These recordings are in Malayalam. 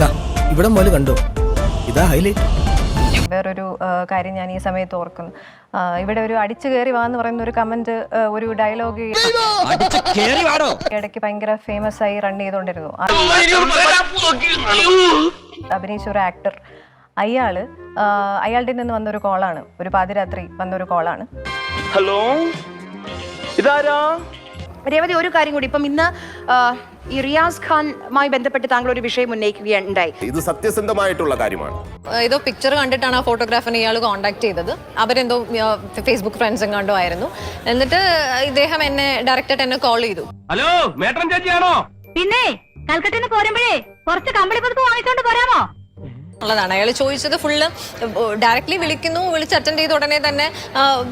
ദാ, ഇവിടെ മുതൽ കണ്ടോ? ഇതാ ഹൈലൈറ്റ് വേറൊരു കാര്യം ഞാൻ ഈ സമയത്ത് ഓർക്കുന്നു. ഇവിടെ ഒരു അടിച്ചു കയറി വാന്ന് പറയുന്ന ഒരു കമന്റ് ഒരു ഡയലോഗ് ഇടയ്ക്ക് ഭയങ്കര ഫേമസ് ആയി റൺ ചെയ്തോണ്ടിരുന്നു അഭിനയിച്ച ഒരു ആക്ടർ അയാൾ അയാളുടെ നിന്ന് വന്നൊരു കോളാണ് ഒരു പാതിരാത്രി വന്ന വന്നൊരു കോളാണ് ഹലോ ഇതാരാ? രേവതി ഒരു കാര്യം കൂടി. ഇപ്പം ഇന്ന് ഈ റിയാസ് ഖാനുമായി ബന്ധപ്പെട്ട് താങ്കൾ ഒരു വിഷയം ഉന്നയിക്കുകയുണ്ടായി. ഇത് സത്യസന്ധമായിട്ടുള്ള കാര്യമാണ്. ഏതോ പിക്ചർ കണ്ടിട്ടാണ് ആ ഫോട്ടോഗ്രാഫറിനെ ഇയാൾ കോൺടാക്ട് ചെയ്തത്. അവരെന്തോ ഫേസ്ബുക്ക് ഫ്രണ്ട്സും കണ്ടോ ആയിരുന്നു. എന്നിട്ട് ഇദ്ദേഹം എന്നെ ഡയറക്റ്റായിട്ട് എന്നെ കോൾ ചെയ്തു. ഹലോ മേട്ടൻ ചേച്ചിയാണോ? പിന്നെ കൽക്കട്ടയിൽ നിന്ന് പോരുമ്പോഴേ കുറച്ച് കമ്പിളി പുതുപ്പ് വാങ്ങിച്ചോണ്ട് പോരാമോ? ഉള്ളതാണ്. അയാൾ ചോദിച്ചത് ഫുള്ള് ഡയറക്ട്ലി വിളിക്കുന്നു. വിളിച്ച് അറ്റൻഡ് ചെയ്ത ഉടനെ തന്നെ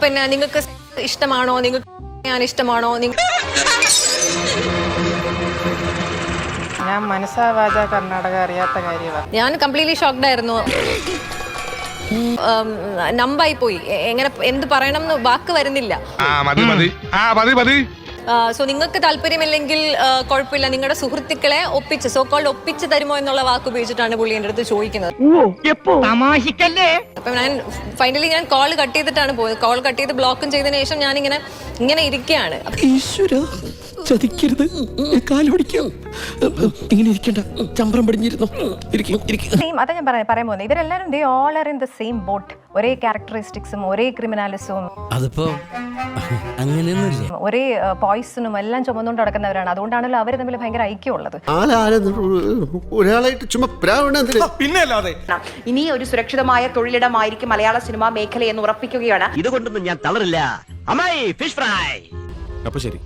പിന്നെ നിങ്ങൾക്ക് ഇഷ്ടമാണോ? നിങ്ങൾക്ക് ഞാൻ ഇഷ്ടമാണോ നിങ്ങൾ ഞാൻ മനസ്സാവാച കർണാടക അറിയാത്ത കാര്യമാണ് ഞാൻ കംപ്ലീറ്റ്ലി ഷോക്ക്ഡ് ആയിരുന്നു. നമ്പായി പോയി. എങ്ങനെ എന്ത് പറയണം എന്ന് വാക്ക് വരുന്നില്ല. ആ മതി മതി. ആ മതി മതി. സോ നിങ്ങൾക്ക് താല്പര്യമില്ലെങ്കിൽ കുഴപ്പമില്ല. നിങ്ങളുടെ സുഹൃത്തുക്കളെ ഒപ്പിച്ച് സോ കോൾഡ് ഒപ്പിച്ച് തരുമോ എന്നുള്ള വാക്ക് ഉപയോഗിച്ചിട്ടാണ് പുള്ളി എന്റെ അടുത്ത് ചോദിക്കുന്നത്. അപ്പം ഞാൻ ഫൈനലി ഞാൻ കോൾ കട്ട് ചെയ്തിട്ടാണ് പോയത്. കോൾ കട്ട് ചെയ്ത് ബ്ലോക്കും ചെയ്തതിനു ശേഷം ഞാൻ ഇങ്ങനെ ഇങ്ങനെ ഇരിക്കുകയാണ് ചതിക്കരുത്. ഇരിക്കണ്ട. ചമ്പ്രം പടിഞ്ഞിരുന്നു. അതാ ഞാൻ പറയാൻ പറയാൻ പോകുന്നത്. ഇവരെല്ലാവരും they all are in the same boat ഒരേ ക്യാരക്ടറിസ്റ്റിക്സും ഒരേ ക്രിമിനാലിസവും അതിപ്പോ അങ്ങനെയൊന്നുമില്ല. ഒരേ പോയിസണും എല്ലാം ചുമന്നുകൊണ്ട് നടക്കുന്നവരാണ്. അതുകൊണ്ടാണല്ലോ അവർ തമ്മിൽ ഭയങ്കര ഐക്യമുള്ളത്. ഒരാളായിട്ട് പിന്നെ അല്ലാതെ ഇനി ഒരു സുരക്ഷിതമായ തൊഴിലിടമായിരിക്കും മലയാള സിനിമാ മേഖല എന്ന് ഉറപ്പിക്കുകയാണ്. ഇതുകൊണ്ടൊന്നും ഞാൻ തളരില്ല. അമ്മായി ഫിഷ് ഫ്രൈ അപ്പൊ ശരി.